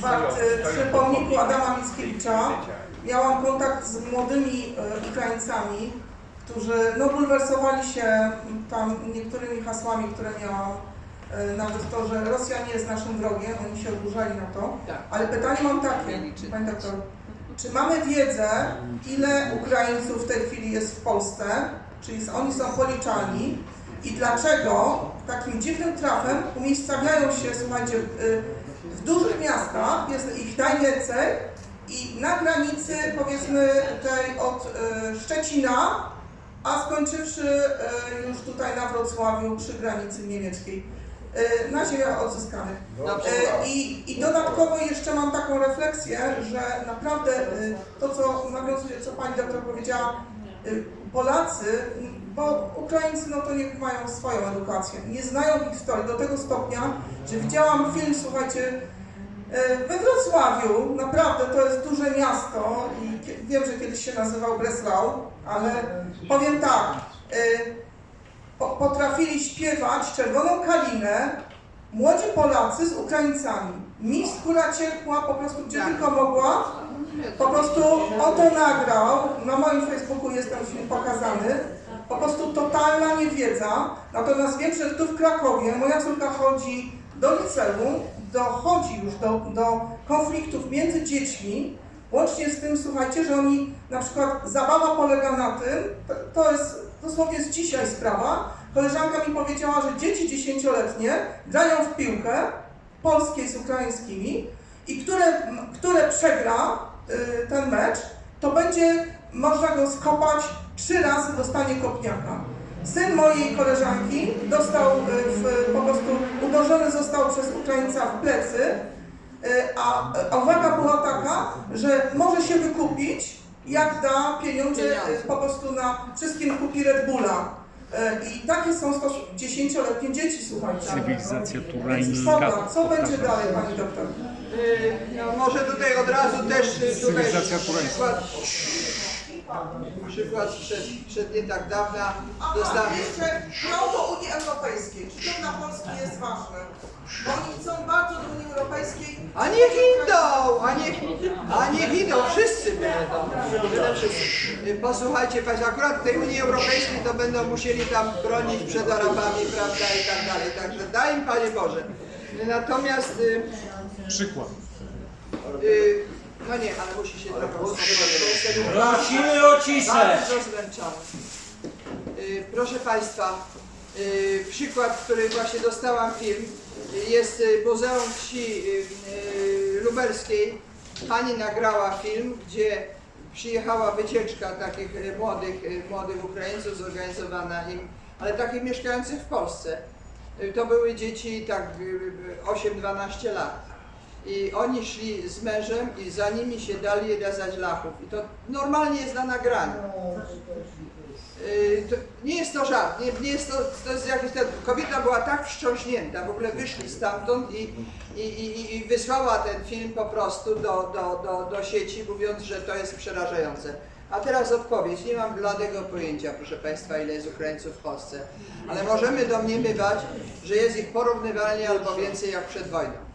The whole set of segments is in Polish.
Wart przy pomniku Adama Mickiewicza miałam kontakt z młodymi e, Ukraińcami, którzy no, bulwersowali się tam niektórymi hasłami, które miałam. E, Nawet to, że Rosja nie jest naszym wrogiem, oni się oburzali na to. Tak. Ale pytanie mam takie, Pani doktor, czy mamy wiedzę, ile Ukraińców w tej chwili jest w Polsce, czyli oni są policzani i dlaczego takim dziwnym trafem umiejscawiają się, słuchajcie, y, w dużych miastach, jest ich najwięcej i na granicy powiedzmy tej od y, Szczecina, a skończywszy y, już tutaj na Wrocławiu przy granicy niemieckiej, y, na ziemiach odzyskanych. E, I, I dodatkowo jeszcze mam taką refleksję, że naprawdę to, co nawiązuje, co Pani doktor powiedziała, Polacy, bo Ukraińcy no to niech mają swoją edukację, nie znają historii do tego stopnia, że widziałam film, słuchajcie, y, we Wrocławiu, naprawdę to jest duże miasto i wiem, że kiedyś się nazywał Breslau, ale powiem tak, po, potrafili śpiewać Czerwoną Kalinę, Młodzi Polacy z Ukraińcami. Mi skóra ciekła po prostu gdzie tylko mogła. Po prostu on to nagrał. Na moim Facebooku jest ten film pokazany. Po prostu totalna niewiedza. Natomiast wiem, że tu w Krakowie moja córka chodzi do liceum, dochodzi już do, do konfliktów między dziećmi. Łącznie z tym, słuchajcie, że oni na przykład zabawa polega na tym, to, to jest dosłownie z dzisiaj sprawa. Koleżanka mi powiedziała, że dzieci dziesięcioletnie grają w piłkę polskie z ukraińskimi i które, które przegra y, ten mecz, to będzie można go skopać trzy razy, dostanie kopniaka. Syn mojej koleżanki dostał y, w, po prostu uderzony został przez Ukraińca w plecy, y, a, a uwaga była taka, że może się wykupić, jak da pieniądze y, po prostu na wszystkim kupi Red Bulla. I takie są stosu- dziesięcioletnie dzieci, słuchajcie. Cywilizacja Więc turańska. Co będzie dalej, pani doktor? Y, No może tutaj od razu też y, tutaj Cywilizacja turańska. przykład, przykład przed, przed nie tak dawna Aha, dostałem jeszcze prawo Unii Europejskiej. Czy to dla Polski jest ważne? Bo oni chcą bardzo do Unii Europejskiej. A niech idą, a niech, a niech idą, wszyscy będą. Posłuchajcie Państwo, akurat w tej Unii Europejskiej to będą musieli tam bronić przed Arabami, prawda, i tak dalej. Także daj im Panie Boże. Natomiast, y, Przykład. y, no nie, ale musi się trochę uspokoić, Prosimy o ciszę. bardzo zmęczony. Y, Proszę Państwa, y, przykład, który właśnie dostałam film, jest y, Muzeum Wsi y, y, Lubelskiej. Pani nagrała film, gdzie przyjechała wycieczka takich młodych, młodych Ukraińców zorganizowana im, ale takich mieszkających w Polsce. To były dzieci tak y, y, 8-12 lat. I oni szli z mężem i za nimi się dali rezać lachów. I to normalnie jest na nagraniu. To nie jest to żart, nie, nie jest to, to jest jakiś ten, kobieta była tak wstrząśnięta, w ogóle wyszli stamtąd i, i, i, i wysłała ten film po prostu do, do, do, do sieci, mówiąc, że to jest przerażające. A teraz odpowiedź. Nie mam bladego pojęcia, proszę Państwa, ile jest Ukraińców w Polsce, ale możemy domniemywać, że jest ich porównywalnie albo więcej jak przed wojną.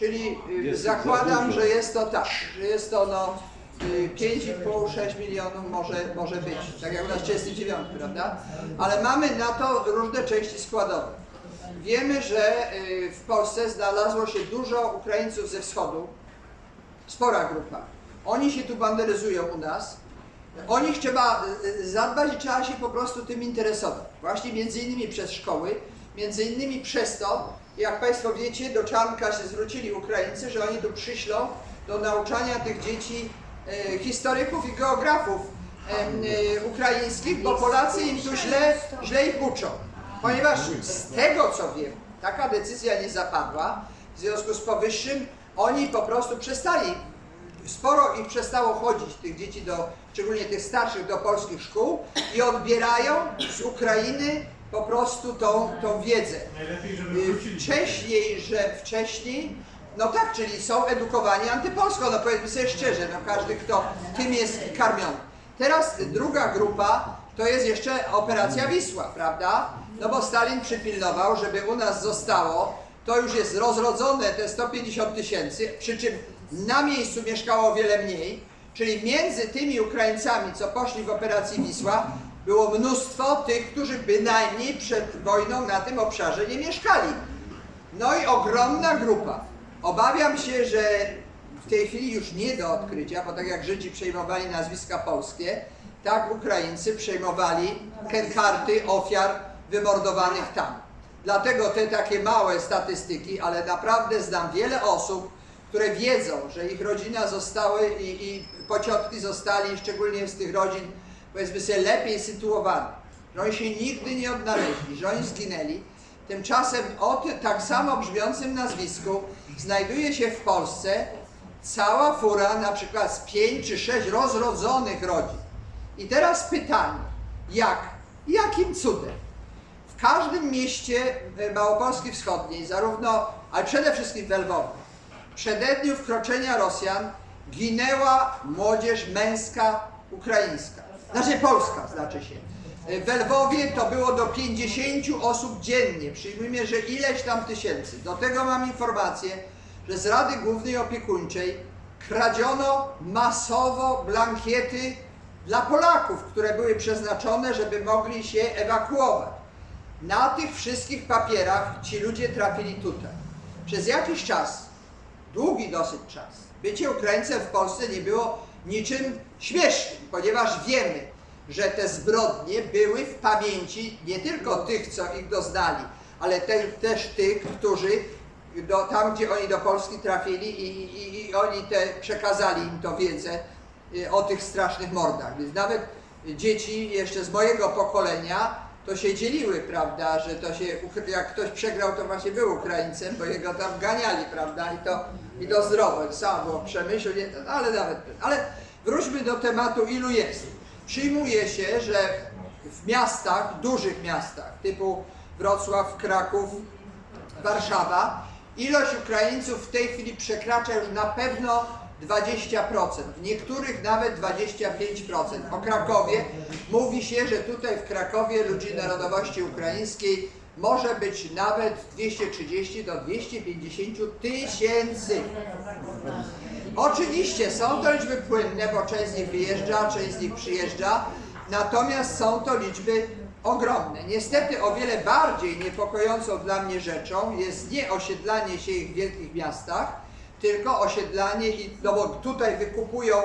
Czyli y, zakładam, że jest to tak, że jest to no, y, 5,5-6 milionów może, może być, tak jak u nas 39, prawda? Ale mamy na to różne części składowe. Wiemy, że y, w Polsce znalazło się dużo Ukraińców ze wschodu, spora grupa. Oni się tu banderyzują u nas. O nich trzeba y, zadbać i trzeba się po prostu tym interesować. Właśnie między innymi przez szkoły, między innymi przez to, jak Państwo wiecie, do Czarnka się zwrócili Ukraińcy, że oni tu przyślą do nauczania tych dzieci e, historyków i geografów em, e, ukraińskich, bo Polacy im tu źle, źle ich uczą. Ponieważ z tego co wiem, taka decyzja nie zapadła, w związku z powyższym oni po prostu przestali sporo ich przestało chodzić, tych dzieci, do, szczególnie tych starszych, do polskich szkół i odbierają z Ukrainy po prostu tą, tą wiedzę. Y, Wcześniej, że wcześniej, no tak, czyli są edukowani antypolsko, no powiedzmy sobie szczerze, no każdy, kto tym jest karmiony. Teraz druga grupa to jest jeszcze operacja Wisła, prawda? No bo Stalin przypilnował, żeby u nas zostało to już jest rozrodzone te 150 tysięcy, przy czym na miejscu mieszkało o wiele mniej, czyli między tymi Ukraińcami, co poszli w operacji Wisła, było mnóstwo tych, którzy bynajmniej przed wojną na tym obszarze nie mieszkali. No i ogromna grupa. Obawiam się, że w tej chwili już nie do odkrycia, bo tak jak Żydzi przejmowali nazwiska polskie, tak Ukraińcy przejmowali karty ofiar wymordowanych tam. Dlatego te takie małe statystyki, ale naprawdę znam wiele osób, które wiedzą, że ich rodzina zostały i, i pociotki zostali, szczególnie z tych rodzin, powiedzmy sobie, lepiej sytuowanych, że oni się nigdy nie odnaleźli, że oni zginęli. Tymczasem o tak samo brzmiącym nazwisku znajduje się w Polsce cała fura na przykład z pięć czy sześć rozrodzonych rodzin. I teraz pytanie, jak, jakim cudem w każdym mieście e, Małopolski Wschodniej, zarówno, ale przede wszystkim w Lwowie, w przededniu wkroczenia Rosjan ginęła młodzież męska ukraińska. Znaczy polska, znaczy się. E, W Lwowie to było do 50 osób dziennie. Przyjmijmy, że ileś tam tysięcy. Do tego mam informację, że z Rady Głównej Opiekuńczej kradziono masowo blankiety dla Polaków, które były przeznaczone, żeby mogli się ewakuować. Na tych wszystkich papierach ci ludzie trafili tutaj. Przez jakiś czas, długi dosyć czas, bycie Ukraińcem w Polsce nie było niczym śmiesznym, ponieważ wiemy, że te zbrodnie były w pamięci nie tylko tych, co ich doznali, ale te, też tych, którzy do, tam, gdzie oni do Polski trafili i, i, i oni te, przekazali im to wiedzę y, o tych strasznych mordach. Więc nawet dzieci jeszcze z mojego pokolenia to się dzieliły, prawda, że to się, jak ktoś przegrał, to właśnie był Ukraińcem, bo jego tam ganiali, prawda, i to, i to zdrowo, samo było przemyśl, no, ale nawet, ale wróćmy do tematu, ilu jest. Przyjmuje się, że w miastach, dużych miastach, typu Wrocław, Kraków, Warszawa, ilość Ukraińców w tej chwili przekracza już na pewno 20%, w niektórych nawet 25%. O Krakowie mówi się, że tutaj w Krakowie ludzi narodowości ukraińskiej może być nawet 230 do 250 tysięcy. Oczywiście są to liczby płynne, bo część z nich wyjeżdża, część z nich przyjeżdża, natomiast są to liczby ogromne. Niestety o wiele bardziej niepokojącą dla mnie rzeczą jest nie osiedlanie się ich w wielkich miastach, tylko osiedlanie, i, no bo tutaj wykupują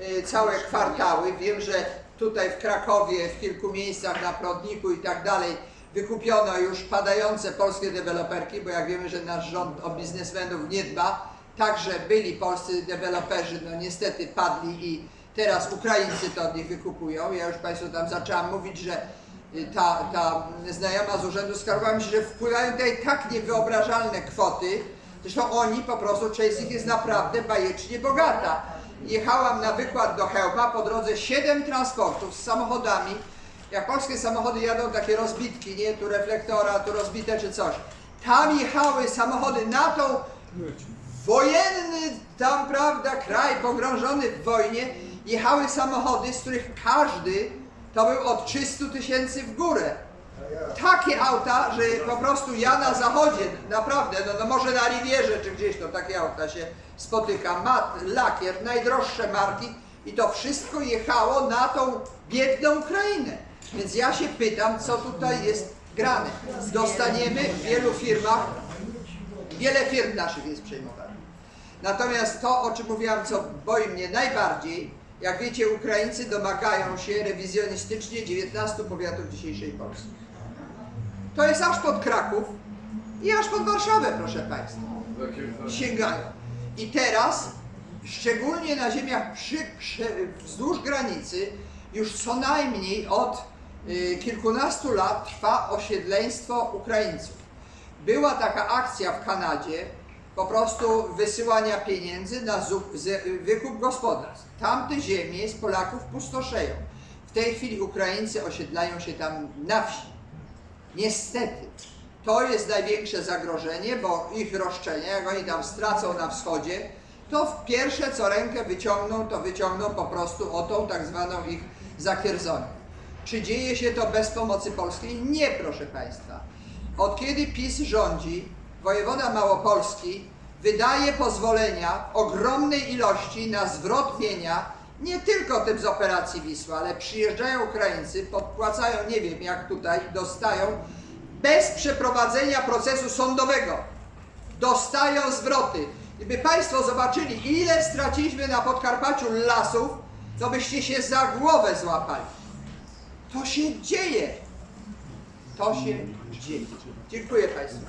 y, całe kwartały. Wiem, że tutaj w Krakowie, w kilku miejscach na Prodniku i tak dalej wykupiono już padające polskie deweloperki, bo jak wiemy, że nasz rząd o biznesmenów nie dba, także byli polscy deweloperzy, no niestety padli i teraz Ukraińcy to od nich wykupują. Ja już Państwu tam zaczęłam mówić, że y, ta, ta znajoma z Urzędu Skarbowego że wpływają tutaj tak niewyobrażalne kwoty, zresztą oni po prostu, część jest naprawdę bajecznie bogata. Jechałam na wykład do Chełma, po drodze 7 transportów z samochodami, jak polskie samochody jadą takie rozbitki, nie, tu reflektora, tu rozbite czy coś. Tam jechały samochody na tą wojenny tam, prawda, kraj pogrążony w wojnie, jechały samochody, z których każdy to był od 300 tysięcy w górę. Takie auta, że po prostu ja na zachodzie, naprawdę, no, no może na Rivierze czy gdzieś to takie auta się spotyka, mat, lakier, najdroższe marki i to wszystko jechało na tą biedną Ukrainę. Więc ja się pytam, co tutaj jest grane. Dostaniemy w wielu firmach Wiele firm naszych jest przejmowanych. Natomiast to, o czym mówiłam, co boi mnie najbardziej, jak wiecie, Ukraińcy domagają się rewizjonistycznie 19 powiatów dzisiejszej Polski. To jest aż pod Kraków i aż pod Warszawę, proszę Państwa. Sięgają. I teraz, szczególnie na ziemiach przy, przy, wzdłuż granicy, już co najmniej od y, kilkunastu lat trwa osiedleństwo Ukraińców. Była taka akcja w Kanadzie, po prostu wysyłania pieniędzy na wykup gospodarstw. Tamte ziemie z Polaków pustoszeją. W tej chwili Ukraińcy osiedlają się tam na wsi. Niestety, to jest największe zagrożenie, bo ich roszczenia, jak oni tam stracą na wschodzie, to w pierwsze co rękę wyciągną, to wyciągną po prostu o tą tak zwaną ich zakierzonię. Czy dzieje się to bez pomocy polskiej? Nie, proszę Państwa. Od kiedy PiS rządzi wojewoda małopolski wydaje pozwolenia ogromnej ilości na zwrot mienia nie tylko tym z operacji Wisła, ale przyjeżdżają Ukraińcy, podpłacają, nie wiem jak tutaj, dostają bez przeprowadzenia procesu sądowego. Dostają zwroty. Gdyby Państwo zobaczyli, ile straciliśmy na Podkarpaciu lasów, to byście się za głowę złapali. To się dzieje. To się dzieje. Dziękuję Państwu.